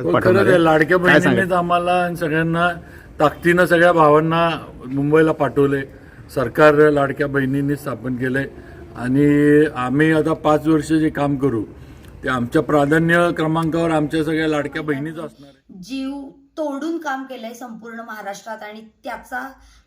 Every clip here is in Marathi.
आहे. लाडक्या काय बहिणींनीच? आम्हाला आणि सगळ्यांना ताकदीनं सगळ्या भावांना मुंबईला पाठवले सरकार लाडक्या बहिणींनी स्थापन केलंय आणि आम्ही आता पाच वर्ष जे काम करू ते आमच्या प्राधान्य क्रमांकावर आमच्या सगळ्या लाडक्या बहिणीच असणार आहे जीव तोडून काम केलंय संपूर्ण महाराष्ट्रात आणि त्याचा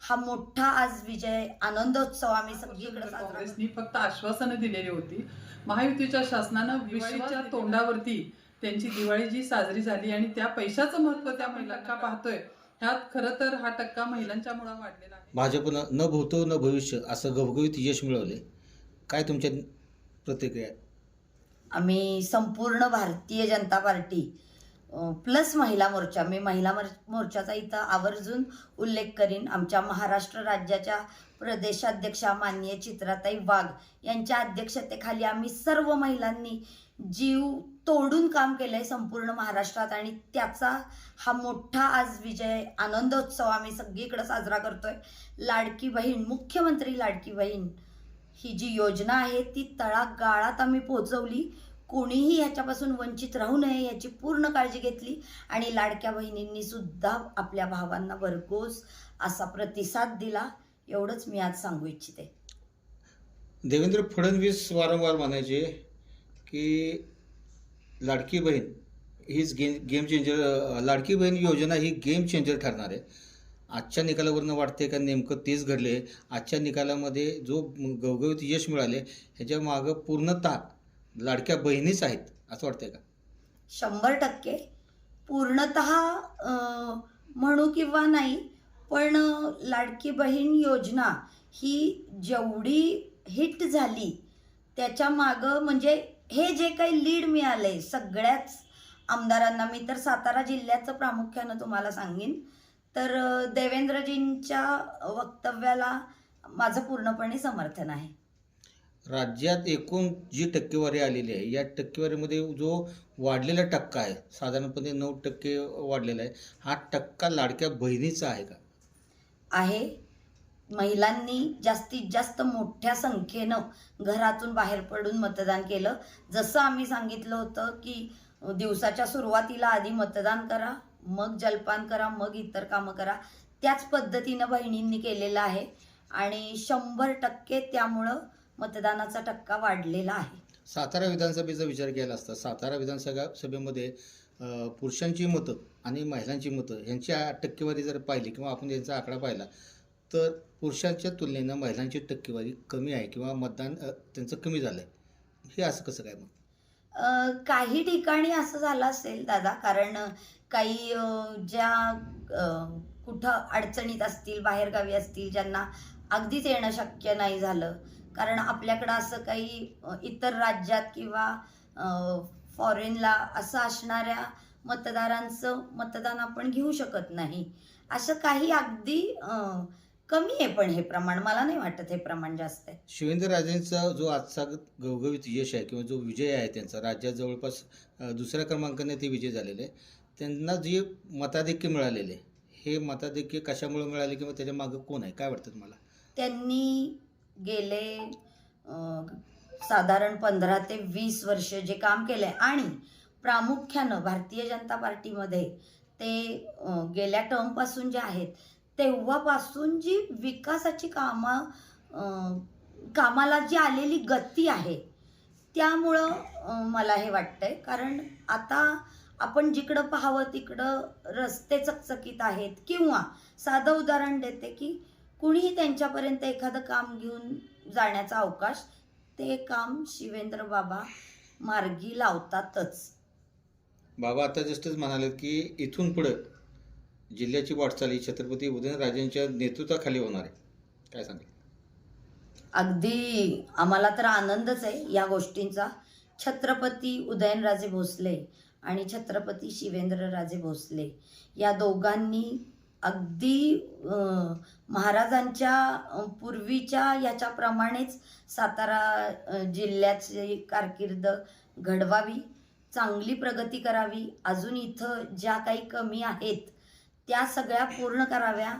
हा मोठा आज विजय आनंदोत्सव आम्ही सगळीकडे. काँग्रेसनी फक्त आश्वासनं दिलेली होती महायुतीच्या शासनानं विश्वाच्या तोंडावरती त्यांची दिवाळी जी साजरी झाली आणि त्या पैशाचं महत्त्व त्या महिलांना पाहतोय ह्यात खरं तर हा टक्का महिलांच्या मुळे वाढलेला आहे. भाजपनं न भूतो न भविष्य असं घवघवीत यश मिळवले काय तुमच्या प्रतिक्रिया? आम्ही संपूर्ण भारतीय जनता पार्टी प्लस महिला मोर्चा मी महिला मोर- मोर्चाचा इथं आवर्जून उल्लेख करीन. आमच्या महाराष्ट्र राज्याच्या प्रदेशाध्यक्षा माननीय चित्राताई वाघ यांच्या अध्यक्षतेखाली आम्ही सर्व महिलांनी जीव तोडून काम केलंय संपूर्ण महाराष्ट्रात आणि त्याचा हा मोठा आज विजय आनंदोत्सव आम्ही सगळीकडे साजरा करतोय. लाडकी बहीण मुख्यमंत्री लाडकी बहीण ही जी योजना आहे ती तळागाळात आम्ही पोहोचवली कोणीही ह्याच्यापासून वंचित राहू नये याची पूर्ण काळजी घेतली आणि लाडक्या बहिणींनी सुद्धा आपल्या भावांना भरघोस असा प्रतिसाद दिला. एवढंच मी आज सांगू इच्छिते. देवेंद्र फडणवीस वारंवार म्हणायचे की लाडकी बहीण हीच game game changer Ladki Bahin योजना ही गेम चेंजर ठरणार आहे. आजच्या निकालावरनं वाटते का नेमकं तेच घडले आजच्या निकालामध्ये जो गवगवीत यश मिळाले ह्याच्या मागं पूर्णतः लाडक्या बहिणीच आहेत असं वाटतंय का? शंभर टक्के. पूर्णत म्हणू किंवा नाही पण लाडकी बहीण योजना ही जेवढी हिट झाली त्याच्या मागं म्हणजे हे जे काही लीड मिळालंय सगळ्याच आमदारांना मी तर सातारा जिल्ह्याचं प्रामुख्यानं तुम्हाला सांगेन. तर देवेंद्रजींच्या वक्तव्याला माझं पूर्णपणे समर्थन आहे. राज्यात एकूण जी टक्केवारी आलेली आहे या टक्केवारीमध्ये जो वाढलेला टक्का आहे साधारणपणे नऊ टक्के वाढलेला आहे हा टक्का लाडक्या बहिणीचा आहे का? आहे. महिलांनी जास्तीत जास्त मोठ्या संख्येनं घरातून बाहेर पडून मतदान केलं. जसं आम्ही सांगितलं होतं की दिवसाच्या सुरुवातीला आधी मतदान करा मग जलपान करा मग इतर कामं करा. त्याच पद्धतीनं बहिणींनी केलेलं आहे आणि शंभर टक्के त्यामुळं मतदानाचा टक्का वाढलेला आहे. सातारा विधानसभेचा विचार केला असता सातारा विधानसभा सभेमध्ये पुरुषांची मतं आणि महिलांची मतं यांची टक्केवारी जर पाहिली किंवा आपण यांचा आकडा पाहिला तर पुरुषांच्या तुलनेनं महिलांची टक्केवारी कमी आहे किंवा मतदान अ, त्यांचं कमी झालं आहे हे असं कसं काय मग? अ, काही ठिकाणी असं झालं असेल दादा कारण अ, काही अ, ज्या अ, कुठं अडचणीत असतील बाहेरगावी असतील ज्यांना अगदीच येणं शक्य नाही झालं. कारण आपल्याकडं असं काही अ, इतर राज्यात किंवा फॉरेनला असं असणाऱ्या मतदारांचं मतदान आपण घेऊ शकत नाही. असं काही अगदी अ, कमी आहे पण हे प्रमाण. मला नाही वाटत हे प्रमाण जास्त आहे. शिवेंद्रराजेंचा जो आजचा गवगवीत यश आहे किंवा जो विजय आहे त्यांचा राज्यात जवळपास अ, दुसऱ्या क्रमांकाने ते विजय झालेले आहे त्यांना जे मताधिक्य मिळालेले आहे, हे मताधिक्य कशामुळे मिळाले किंवा त्याच्या मागं कोण आहे? काय वाटतं तुम्हाला? त्यांनी गेले अं, साधारण पंधरा ते वीस वर्ष जे काम केले आणि प्रामुख्यानं भारतीय जनता पार्टीमध्ये ते अं, गेल्या टर्मपासून जे आहेत तेव्हापासून जी विकासाची कामं कामाला जी आलेली गती आहे त्यामुळं मला हे वाटतंय. कारण आता आपण जिकडं पाहावं तिकडं रस्ते चकचकीत आहेत. किंवा साधं उदाहरण देते की कुणीही त्यांच्यापर्यंत एखादं काम घेऊन जाण्याचा अवकाश ते काम शिवेंद्र बाबा मार्गी लावतातच. बाबा आता जस्टच म्हणाले की इथून पुढं जिल्ह्याची वाटचाल ही छत्रपती उदयनराजेंच्या नेतृत्वाखाली होणार आहे. काय सांगेल? अगदी आम्हाला तर आनंदच आहे या गोष्टींचा. छत्रपती उदयनराजे भोसले आणि छत्रपती शिवेंद्रराजे भोसले या दोघांनी अगदी महाराजांच्या पूर्वीच्या याच्याप्रमाणेच सातारा जिल्ह्याची कारकीर्द घडवावी चांगली प्रगती करावी. अजून इथं ज्या काही कमी आहेत त्या सगळ्या पूर्ण कराव्या.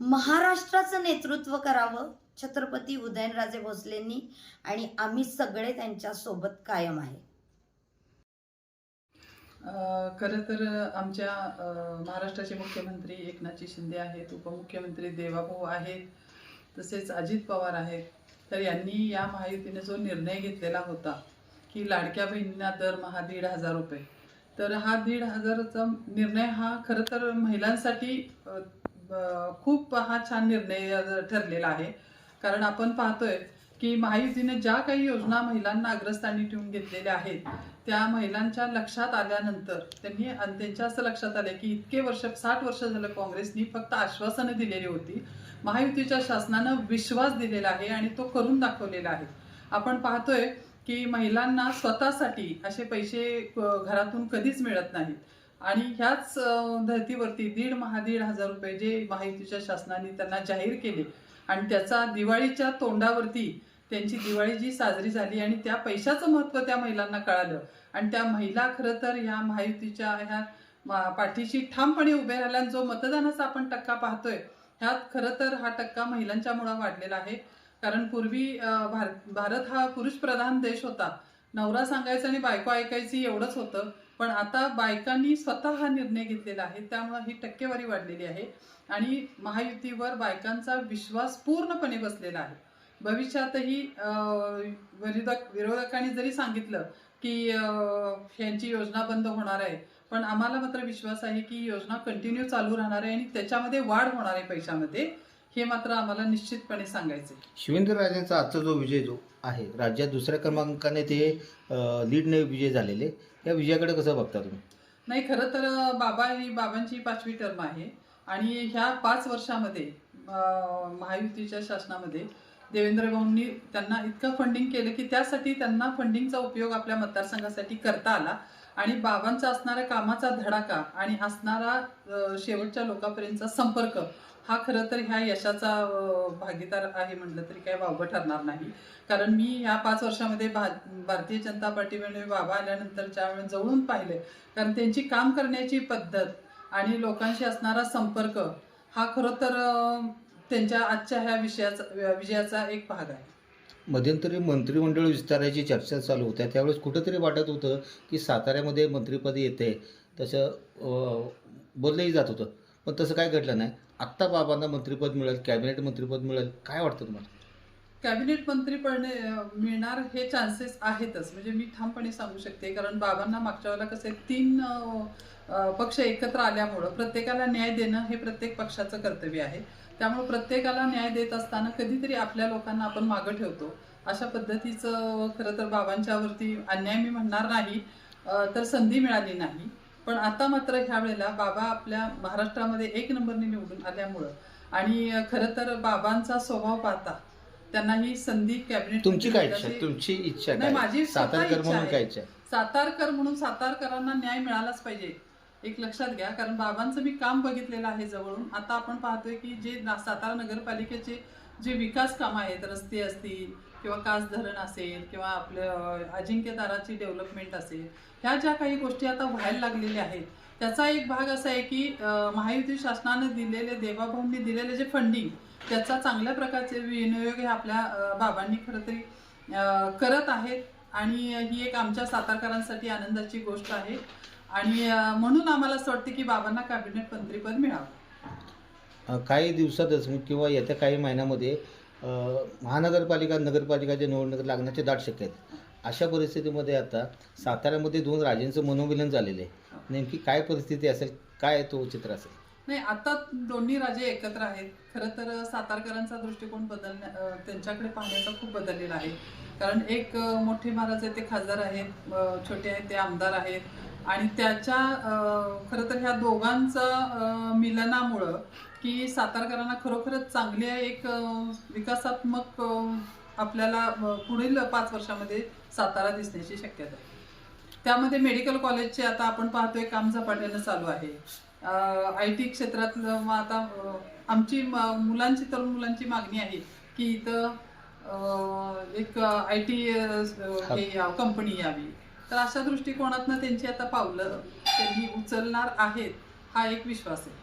महाराष्ट्राचं नेतृत्व करावं छत्रपती उदयनराजे भोसलेंनी आणि आम्ही सगळे त्यांच्यासोबत कायम आहे. खरं तर आमच्या महाराष्ट्राचे मुख्यमंत्री एकनाथजी शिंदे आहेत उपमुख्यमंत्री देवाभाऊ आहेत तसेच अजित पवार आहेत. तर यांनी या महायुतीने जो निर्णय घेतलेला होता की लाडक्या बहिणींना दरमहा दीड हजार रुपये. तर हा दीड हजाराचा निर्णय हा खरं तर महिलांसाठी खूप हा छान निर्णय ठरलेला आहे. कारण आपण पाहतोय की महायुतीने ज्या काही योजना महिलांना अग्रस्थानी ठेवून घेतलेल्या आहेत त्या महिलांच्या लक्षात आल्यानंतर त्यांनी आणि त्यांच्या असं लक्षात आलं की इतके वर्ष साठ वर्ष झालं काँग्रेसनी फक्त आश्वासनं दिलेली होती. महायुतीच्या शासनानं विश्वास दिलेला आहे आणि तो करून दाखवलेला आहे. आपण पाहतोय की महिलांना स्वतःसाठी असे पैसे घरातून कधीच मिळत नाहीत. आणि ह्याच धर्तीवरती दीड महा दीड हजार रुपये जे महायुतीच्या शासनाने त्यांना जाहीर केले आणि त्याचा दिवाळीच्या तोंडावरती त्यांची दिवाळी जी साजरी झाली आणि त्या पैशाचं महत्त्व त्या महिलांना कळालं. आणि त्या महिला खरं तर ह्या महायुतीच्या ह्या पाठीशी ठामपणे उभे राहिल्या आणि जो मतदानाचा आपण टक्का पाहतोय ह्यात खरं तर हा टक्का महिलांच्यामुळं वाढलेला आहे. कारण पूर्वी भारत भारत हा पुरुष प्रधान देश होता. नवरा सांगायचा आणि बायको ऐकायची एवढंच होतं. पण आता बायकांनी स्वतः हा निर्णय घेतलेला आहे. त्यामुळे ही टक्केवारी वाढलेली आहे. आणि महायुतीवर बायकांचा विश्वास पूर्णपणे बसलेला आहे. भविष्यातही विरोधक विरोधकांनी जरी सांगितलं की यांची ह्यांची योजना बंद होणार आहे पण आम्हाला मात्र विश्वास आहे की योजना कंटिन्यू चालू राहणार आहे आणि त्याच्यामध्ये वाढ होणार आहे पैशामध्ये. हे मात्र आम्हाला निश्चितपणे सांगायचे शिवेंद्रराजेंचा आजचा जो विजय जो आहे राज्यात दुसऱ्या क्रमांकाने ते अं, लीडने विजय झालेले. या विजयाकडे कसं बघता तुम्ही? नाही खरं तर बाबा ही बाबांची पाचवी टर्म आहे. आणि ह्या पाच वर्षामध्ये अं, महायुतीच्या शासनामध्ये देवेंद्र भाऊंनी त्यांना इतकं फंडिंग केलं की त्यासाठी त्यांना फंडिंगचा उपयोग आपल्या मतदारसंघासाठी करता आला. आणि बाबांचा असणाऱ्या कामाचा धडाका आणि असणारा शेवटच्या लोकांपर्यंतचा संपर्क हा खरं तर ह्या यशाचा भागीदार आहे म्हटलं तरी काय वावगं ठरणार नाही. कारण मी ह्या पाच वर्षामध्ये भा भारतीय जनता पार्टीमध्ये बाबा आल्यानंतर ज्यावेळेस जवळून पाहिले कारण त्यांची काम करण्याची पद्धत आणि लोकांशी असणारा संपर्क हा खरं तर त्यांच्या आजच्या ह्या विषयाचा विजयाचा एक भाग आहे. मध्यंतरी मंत्रिमंडळ विस्ताराची चर्चा चालू होत्या. त्यावेळेस कुठंतरी वाटत होतं की साताऱ्यामध्ये मंत्रिपद येते तसं बोललंही जात होतं. पण तसं काय घडलं नाही. आत्ता बाबांना मंत्रिपद मिळेल कॅबिनेट मंत्रिपद मिळेल. काय वाटतं तुम्हाला? कॅबिनेट मंत्री मिळणार हे चान्सेस आहेतच. म्हणजे मी ठामपणे सांगू शकते कारण बाबांना मागच्या वेळेला कसं आहे, तीन पक्ष एकत्र आल्यामुळं प्रत्येकाला न्याय देणं हे प्रत्येक पक्षाचं कर्तव्य आहे. त्यामुळे प्रत्येकाला न्याय देत असताना कधीतरी आपल्या लोकांना आपण मागं ठेवतो अशा पद्धतीचं खरं तर बाबांच्यावरती अन्याय मी म्हणणार नाही तर संधी मिळाली नाही पण आता मात्र ह्या वेळेला बाबा आपल्या महाराष्ट्रामध्ये एक नंबरने निवडून आल्यामुळं आणि खरं तर बाबांचा स्वभाव पाहता त्यांना ही संधी कॅबिनेट तुमची काय इच्छा? तुमची इच्छा नाही, माझी सातारकर म्हणून. काय इच्छा? सातारकर म्हणून सातारकरांना न्याय मिळालाच पाहिजे एक लक्षात घ्या कारण बाबांचं मी काम बघितलेलं आहे जवळून. आता आपण पाहतोय की जे सातारा नगरपालिकेचे जे विकास कामं आहेत रस्ते असतील किंवा कास धरण असेल किंवा आपलं अजिंक्यताराची डेव्हलपमेंट असेल ह्या ज्या काही गोष्टी आता व्हायला लागलेल्या आहेत त्याचा एक भाग असा आहे की महायुती शासनाने दिलेले देवाभाऊंनी दिलेले जे फंडिंग त्याचा चांगल्या प्रकारचे विनियोग हे आपल्या बाबांनी खरं तरी करत आहेत. आणि ही एक आमच्या सातारकरांसाठी आनंदाची गोष्ट आहे. आणि म्हणून आम्हाला असं वाटतं की बाबांना कॅबिनेट मंत्रीपद मिळावं. अं, काही दिवसातच किंवा येत्या काही महिन्यामध्ये अं, महानगरपालिका नगरपालिकाच्या निवडणूक लागण्याचे दाट शक्य आहेत. अशा परिस्थितीमध्ये आता साताऱ्यामध्ये दोन राजेंचं मनोमिलन झालेलं आहे. नेमकी काय परिस्थिती असेल काय तो चित्र असेल? नाही आता दोन्ही राजे एकत्र आहेत. खरं तर सातारकरांचा दृष्टिकोन बदलण्या अं, त्यांच्याकडे पाहण्याचा खूप बदललेला आहे. कारण एक अं, मोठे महाराज आहेत ते खासदार आहेत अं, छोटे आहेत ते आमदार आहेत. आणि त्याच्या खरं तर ह्या दोघांचं मिलनामुळं की सातारकरांना खरोखरच चांगली एक विकासात्मक आपल्याला पुढील पाच वर्षामध्ये सातारा दिसण्याची शक्यता आहे. त्यामध्ये मेडिकल कॉलेजचे आता आपण पाहतोय काम झपाट्यानं चालू आहे. आय टी क्षेत्रातलं मग आता आमची मुलांची तरुण मुलांची मागणी आहे की इथं एक आय टी कंपनी यावी. तर अशा दृष्टिकोनातनं त्यांची आता पावलं त्यांनी उचलणार आहेत हा एक विश्वास आहे.